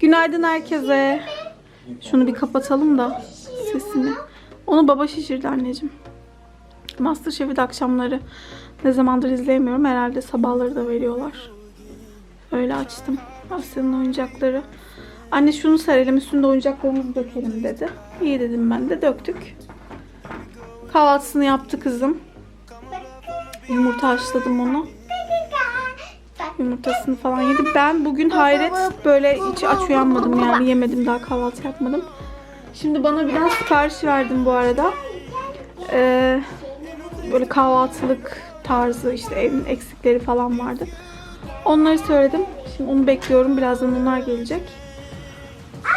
Günaydın herkese. Şunu bir kapatalım da sesini. Onu baba şişirdi anneciğim. Masterchef'i de akşamları ne zamandır izleyemiyorum. Herhalde sabahları da veriyorlar. Öyle açtım. Asya'nın oyuncakları. Anne şunu serelim üstünde oyuncaklarımızı dökelim dedi. İyi dedim ben de döktük. Kahvaltısını yaptı kızım. Yumurta haşladım onu. Yumurtasını falan yedi. Ben bugün hayret böyle hiç aç uyanmadım yani yemedim daha kahvaltı yapmadım. Şimdi bana biraz sipariş verdim bu arada. Ee, böyle kahvaltılık tarzı işte evin eksikleri falan vardı. Onları söyledim. Şimdi onu bekliyorum. Birazdan onlar gelecek.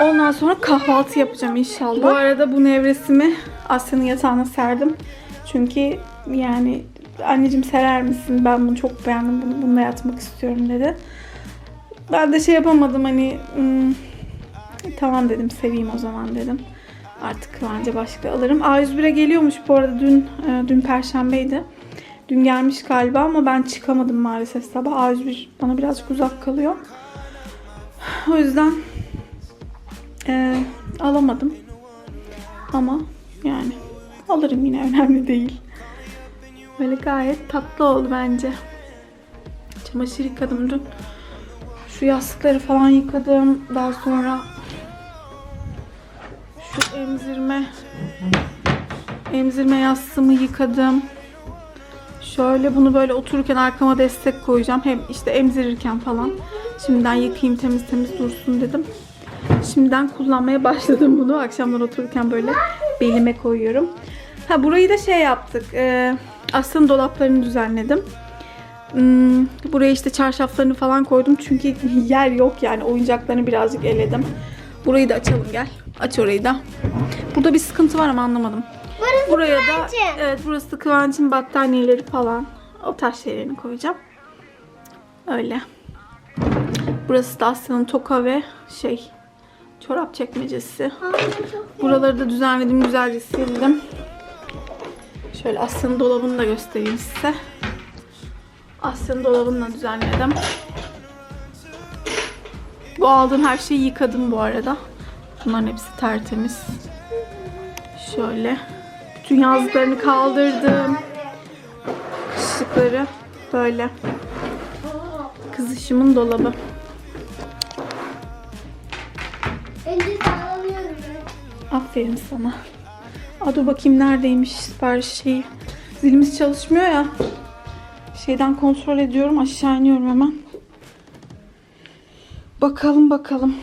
Ondan sonra kahvaltı yapacağım inşallah. Bu arada bu nevresimi Asya'nın yatağına serdim. Çünkü yani anneciğim serer misin? Ben bunu çok beğendim. Bunu, bununla yatmak istiyorum dedi. Ben de şey yapamadım hani hmm, tamam dedim seveyim o zaman dedim. Artık Kıvanç'a başka alırım. A101'e geliyormuş bu arada dün e, dün perşembeydi. Dün gelmiş galiba ama ben çıkamadım maalesef sabah. A101 bana birazcık uzak kalıyor. O yüzden e, alamadım. Ama yani alırım yine önemli değil. Böyle gayet tatlı oldu bence. Çamaşır yıkadım dün. Şu yastıkları falan yıkadım. Daha sonra şu emzirme emzirme yastığımı yıkadım. Şöyle bunu böyle otururken arkama destek koyacağım. Hem işte emzirirken falan. Şimdiden yıkayayım temiz temiz dursun dedim. Şimdiden kullanmaya başladım bunu. Akşamlar otururken böyle belime koyuyorum. Ha burayı da şey yaptık. E, Aslı'nın dolaplarını düzenledim. Hmm, buraya işte çarşaflarını falan koydum. Çünkü yer yok yani. Oyuncaklarını birazcık eledim. Burayı da açalım gel. Aç orayı da. Burada bir sıkıntı var ama anlamadım. Burası Buraya da Kıvancın. evet burası da Kıvanç'ın battaniyeleri falan. O tarz şeylerini koyacağım. Öyle. Burası da Asya'nın toka ve şey çorap çekmecesi. Buraları da düzenledim, güzelce sildim. Şöyle Asya'nın dolabını da göstereyim size. Asya'nın dolabını da düzenledim. Bu aldığım her şeyi yıkadım bu arada. Bunların hepsi tertemiz. Şöyle. Bütün yazlıklarını kaldırdım. Kışlıkları böyle. Kızışımın dolabı. Aferin sana. Aa, dur bakayım neredeymiş sipariş şeyi. Zilimiz çalışmıyor ya. Şeyden kontrol ediyorum. Aşağı iniyorum hemen. Bakalım bakalım.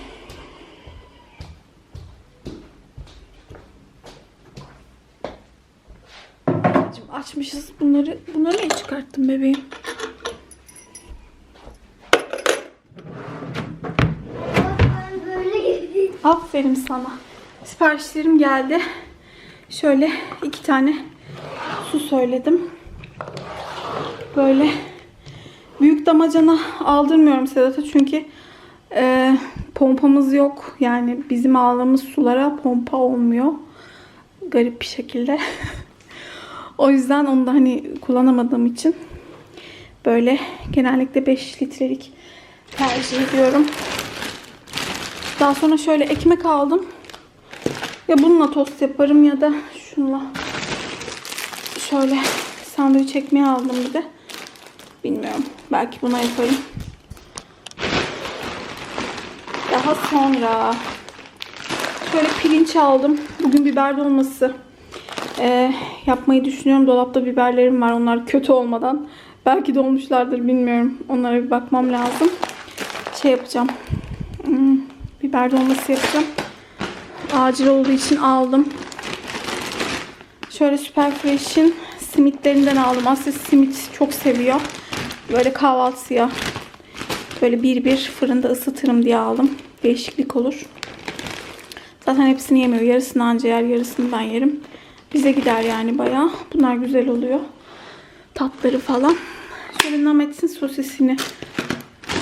Şimdi açmışız bunları. Bunları niye çıkarttım bebeğim? Ben böyle gideyim. Aferin sana. Siparişlerim geldi. Şöyle iki tane su söyledim. Böyle büyük damacana aldırmıyorum Sedat'a çünkü e, pompamız yok. Yani bizim aldığımız sulara pompa olmuyor. Garip bir şekilde. o yüzden onu da hani kullanamadığım için böyle genellikle 5 litrelik tercih ediyorum. Daha sonra şöyle ekmek aldım. Ya bununla tost yaparım ya da şunla. Şöyle sandviç ekmeği aldım bir de. Bilmiyorum. Belki buna yaparım. Daha sonra şöyle pirinç aldım. Bugün biber dolması ee, yapmayı düşünüyorum. Dolapta biberlerim var. Onlar kötü olmadan. Belki dolmuşlardır bilmiyorum. Onlara bir bakmam lazım. Şey yapacağım. Hmm, biber dolması yapacağım. Acil olduğu için aldım. Şöyle Superfresh'in simitlerinden aldım. Asya simit çok seviyor. Böyle kahvaltıya böyle bir bir fırında ısıtırım diye aldım. Değişiklik olur. Zaten hepsini yemiyor. Yarısını anca yer, yarısını ben yerim. Bize gider yani bayağı. Bunlar güzel oluyor. Tatları falan. Şöyle Namet'in sosisini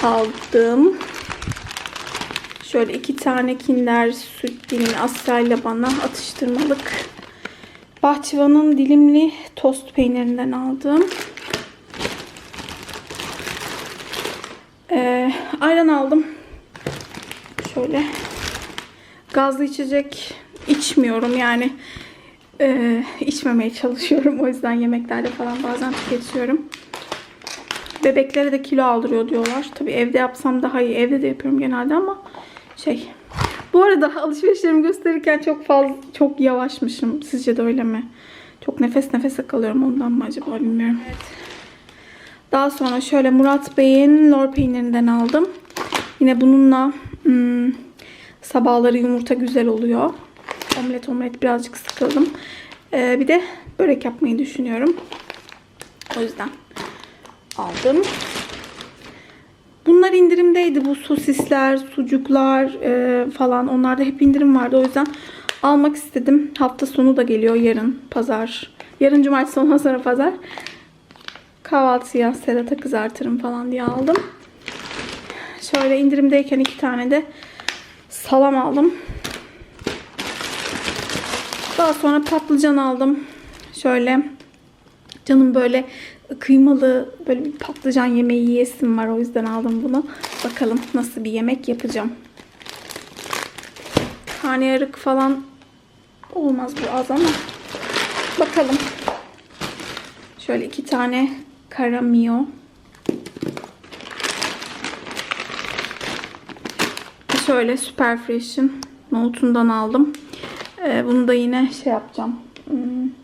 aldım. Şöyle iki tane kinder süt dilimi Asya ile bana atıştırmalık. Bahçıvanın dilimli tost peynirinden aldım. Ee, ayran aldım. Şöyle gazlı içecek içmiyorum yani e, içmemeye çalışıyorum. O yüzden yemeklerde falan bazen tüketiyorum. Bebeklere de kilo aldırıyor diyorlar. Tabii evde yapsam daha iyi. Evde de yapıyorum genelde ama şey. Bu arada alışverişlerimi gösterirken çok fazla çok yavaşmışım. Sizce de öyle mi? Çok nefes nefese kalıyorum ondan mı acaba bilmiyorum. Daha sonra şöyle Murat Bey'in lor peynirinden aldım. Yine bununla hmm, sabahları yumurta güzel oluyor. Omlet omlet birazcık sıkıldım. Ee, bir de börek yapmayı düşünüyorum. O yüzden aldım. Bunlar indirimdeydi bu sosisler, sucuklar e, falan. Onlarda hep indirim vardı. O yüzden almak istedim. Hafta sonu da geliyor yarın pazar. Yarın cumartesi ondan sonra pazar. Kahvaltıya Sedat'a kızartırım falan diye aldım. Şöyle indirimdeyken iki tane de salam aldım. Daha sonra patlıcan aldım. Şöyle canım böyle kıymalı böyle bir patlıcan yemeği yiyesim var. O yüzden aldım bunu. Bakalım nasıl bir yemek yapacağım. Karnıyarık falan olmaz bu az ama bakalım. Şöyle iki tane karamio. Şöyle Super Fresh'in nohutundan aldım. Ee, bunu da yine şey yapacağım. Hmm,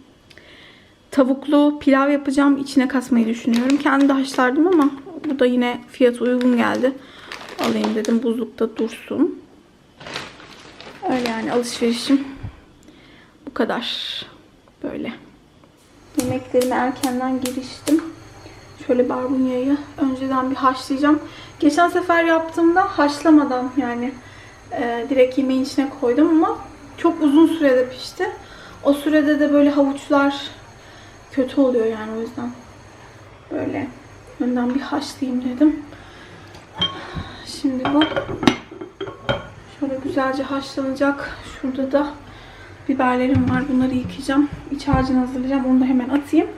tavuklu pilav yapacağım. İçine kasmayı düşünüyorum. Kendi de haşlardım ama bu da yine fiyat uygun geldi. Alayım dedim buzlukta dursun. Öyle yani alışverişim bu kadar. Böyle. Yemeklerime erkenden giriştim. Şöyle barbunyayı önceden bir haşlayacağım. Geçen sefer yaptığımda haşlamadan yani e, direkt yemeğin içine koydum ama çok uzun sürede pişti. O sürede de böyle havuçlar kötü oluyor yani o yüzden böyle önden bir haşlayayım dedim. Şimdi bu şöyle güzelce haşlanacak. Şurada da biberlerim var. Bunları yıkayacağım. İç harcını hazırlayacağım. Onu da hemen atayım.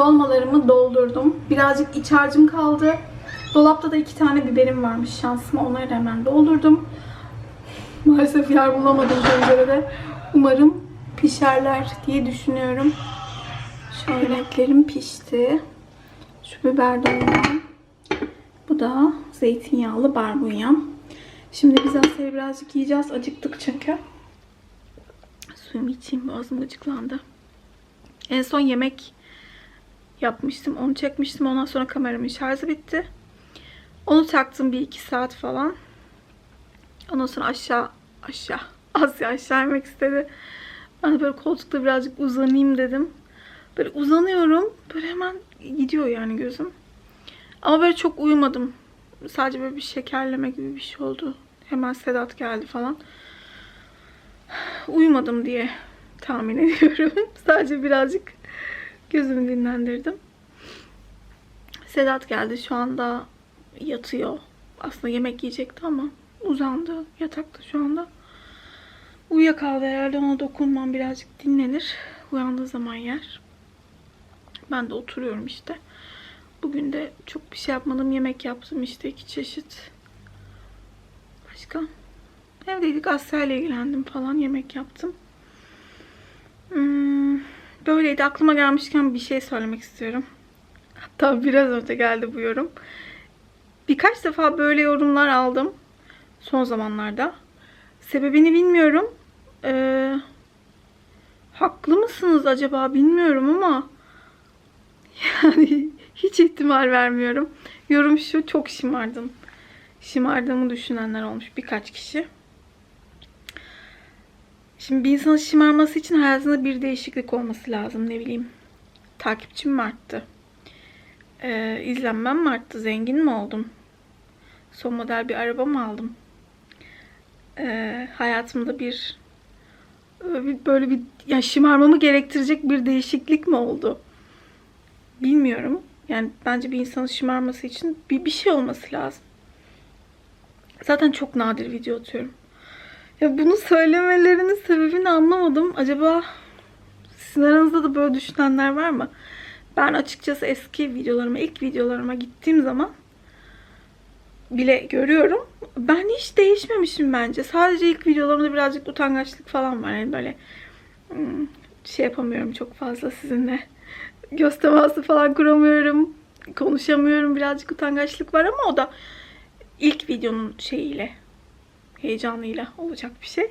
Dolmalarımı doldurdum. Birazcık iç harcım kaldı. Dolapta da iki tane biberim varmış şansıma. Onları da hemen doldurdum. Maalesef yer bulamadım tencerede. Umarım pişerler diye düşünüyorum. Şöyle etlerim pişti. Şu biber dolmam. Bu da zeytinyağlı barbunyam. Şimdi biz Asya'yı birazcık yiyeceğiz. Acıktık çünkü. Suyumu içeyim. Boğazım gıcıklandı. En son yemek yapmıştım. Onu çekmiştim. Ondan sonra kameramın şarjı bitti. Onu taktım bir iki saat falan. Ondan sonra aşağı aşağı Asya aşağı inmek istedi. Ben böyle koltukta birazcık uzanayım dedim. Böyle uzanıyorum. Böyle hemen gidiyor yani gözüm. Ama böyle çok uyumadım. Sadece böyle bir şekerleme gibi bir şey oldu. Hemen Sedat geldi falan. Uyumadım diye tahmin ediyorum. Sadece birazcık Gözümü dinlendirdim. Sedat geldi. Şu anda yatıyor. Aslında yemek yiyecekti ama uzandı yatakta şu anda. Uyuyakaldı herhalde. Ona dokunmam birazcık dinlenir. Uyandığı zaman yer. Ben de oturuyorum işte. Bugün de çok bir şey yapmadım. Yemek yaptım işte iki çeşit. Başka? Evdeydik. Asya ile ilgilendim falan. Yemek yaptım. Hmm. Böyleydi. Aklıma gelmişken bir şey söylemek istiyorum. Hatta biraz önce geldi bu yorum. Birkaç defa böyle yorumlar aldım. Son zamanlarda. Sebebini bilmiyorum. Ee, haklı mısınız acaba bilmiyorum ama yani hiç ihtimal vermiyorum. Yorum şu çok şımardım. Şımardığımı düşünenler olmuş birkaç kişi. Şimdi bir insanın şımarması için hayatında bir değişiklik olması lazım. Ne bileyim. Takipçim mi arttı? Ee, izlenmem mi arttı? Zengin mi oldum? Son model bir araba mı aldım? Ee, hayatımda bir Böyle bir ya şımarmamı gerektirecek bir değişiklik mi oldu? Bilmiyorum. Yani bence bir insanın şımarması için bir, bir şey olması lazım. Zaten çok nadir video atıyorum. Ya bunu söylemelerinin sebebini anlamadım. Acaba sizin aranızda da böyle düşünenler var mı? Ben açıkçası eski videolarıma, ilk videolarıma gittiğim zaman bile görüyorum. Ben hiç değişmemişim bence. Sadece ilk videolarımda birazcık utangaçlık falan var. Yani böyle hmm, şey yapamıyorum çok fazla sizinle. Göz falan kuramıyorum. Konuşamıyorum. Birazcık utangaçlık var ama o da ilk videonun şeyiyle, heyecanıyla olacak bir şey.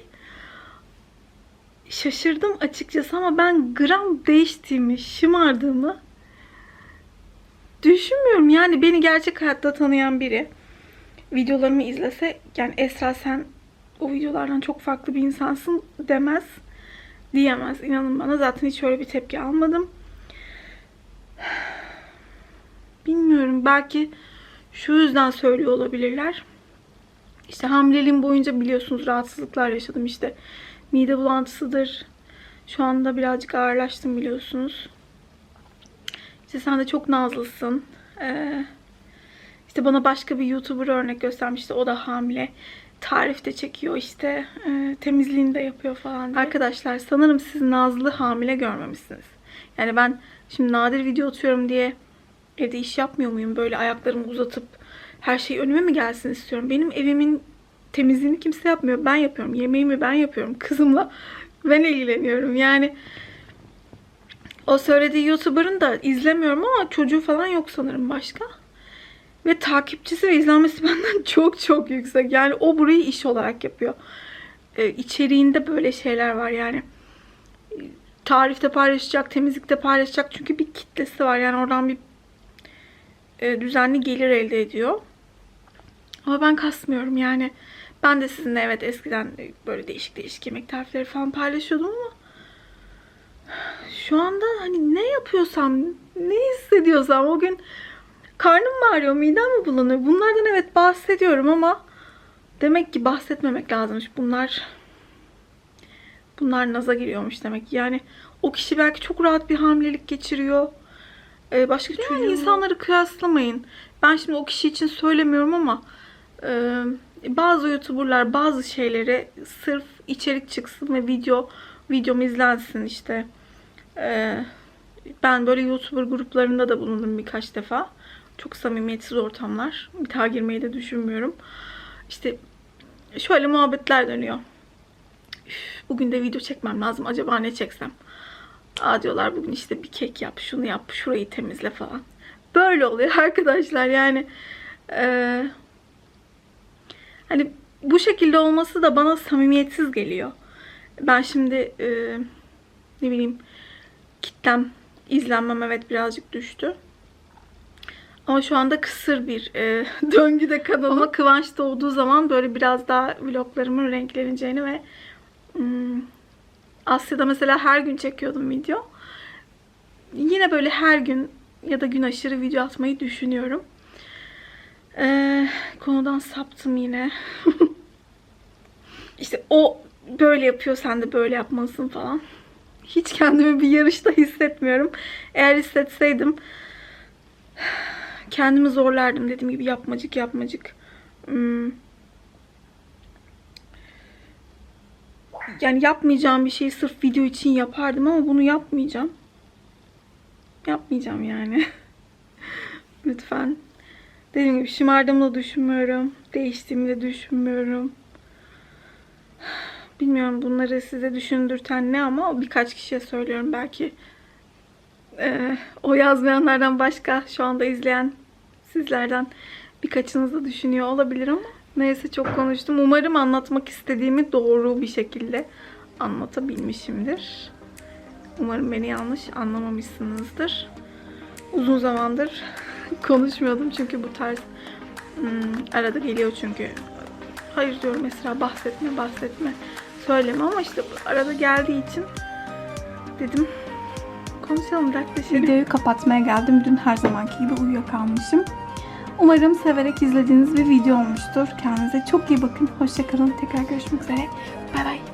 Şaşırdım açıkçası ama ben gram değiştiğimi, şımardığımı düşünmüyorum. Yani beni gerçek hayatta tanıyan biri videolarımı izlese yani Esra sen o videolardan çok farklı bir insansın demez. Diyemez. İnanın bana zaten hiç öyle bir tepki almadım. Bilmiyorum. Belki şu yüzden söylüyor olabilirler. İşte hamileliğim boyunca biliyorsunuz rahatsızlıklar yaşadım. İşte mide bulantısıdır. Şu anda birazcık ağırlaştım biliyorsunuz. İşte sen de çok nazlısın. Ee, işte bana başka bir YouTuber örnek göstermişti. O da hamile. Tarif de çekiyor işte. E, temizliğini de yapıyor falan diye. Arkadaşlar sanırım siz Nazlı hamile görmemişsiniz. Yani ben şimdi nadir video atıyorum diye evde iş yapmıyor muyum? Böyle ayaklarımı uzatıp her şey önüme mi gelsin istiyorum. Benim evimin temizliğini kimse yapmıyor. Ben yapıyorum. Yemeğimi ben yapıyorum. Kızımla ben ilgileniyorum. Yani o söylediği YouTuber'ın da izlemiyorum ama çocuğu falan yok sanırım başka. Ve takipçisi ve izlenmesi benden çok çok yüksek. Yani o burayı iş olarak yapıyor. Ee, içeriğinde böyle şeyler var yani. Tarifte paylaşacak, temizlikte paylaşacak. Çünkü bir kitlesi var. Yani oradan bir e, düzenli gelir elde ediyor. Ama ben kasmıyorum yani. Ben de sizinle evet eskiden böyle değişik değişik yemek tarifleri falan paylaşıyordum ama şu anda hani ne yapıyorsam, ne hissediyorsam o gün karnım mı ağrıyor, midem mi bulanıyor? Bunlardan evet bahsediyorum ama demek ki bahsetmemek lazımmış. Bunlar bunlar naza giriyormuş demek. Yani o kişi belki çok rahat bir hamilelik geçiriyor. Ee, başka yani insanları kıyaslamayın. Ben şimdi o kişi için söylemiyorum ama e, bazı youtuberlar bazı şeyleri sırf içerik çıksın ve video videom izlensin işte. Ee, ben böyle YouTuber gruplarında da bulundum birkaç defa. Çok samimiyetsiz ortamlar. Bir daha girmeyi de düşünmüyorum. İşte şöyle muhabbetler dönüyor. Üf, bugün de video çekmem lazım. Acaba ne çeksem? Aa diyorlar bugün işte bir kek yap, şunu yap, şurayı temizle falan. Böyle oluyor arkadaşlar yani. Ee, hani bu şekilde olması da bana samimiyetsiz geliyor. Ben şimdi e, ne bileyim kitlem, izlenmem evet birazcık düştü. Ama şu anda kısır bir e, döngüde kanalıma kıvanç doğduğu zaman böyle biraz daha vloglarımın renkleneceğini ve hmm, Asya'da mesela her gün çekiyordum video. Yine böyle her gün ya da gün aşırı video atmayı düşünüyorum. Ee, konudan saptım yine. işte o böyle yapıyor sen de böyle yapmalısın falan. Hiç kendimi bir yarışta hissetmiyorum. Eğer hissetseydim kendimi zorlardım dediğim gibi yapmacık yapmacık. Hmm. Yani yapmayacağım bir şeyi sırf video için yapardım ama bunu yapmayacağım. Yapmayacağım yani. Lütfen. Dediğim gibi şımardığımı da düşünmüyorum. Değiştiğimi de düşünmüyorum. Bilmiyorum bunları size düşündürten ne ama birkaç kişiye söylüyorum. Belki e, o yazmayanlardan başka şu anda izleyen sizlerden birkaçınız da düşünüyor olabilir ama neyse çok konuştum. Umarım anlatmak istediğimi doğru bir şekilde anlatabilmişimdir. Umarım beni yanlış anlamamışsınızdır. Uzun zamandır konuşmuyordum çünkü bu tarz hmm, arada geliyor çünkü. Hayır diyorum mesela bahsetme bahsetme söyleme ama işte arada geldiği için dedim konuşalım dertleşelim. Videoyu kapatmaya geldim. Dün her zamanki gibi uyuyakalmışım. Umarım severek izlediğiniz bir video olmuştur. Kendinize çok iyi bakın. Hoşçakalın. Tekrar görüşmek üzere. Bay bay.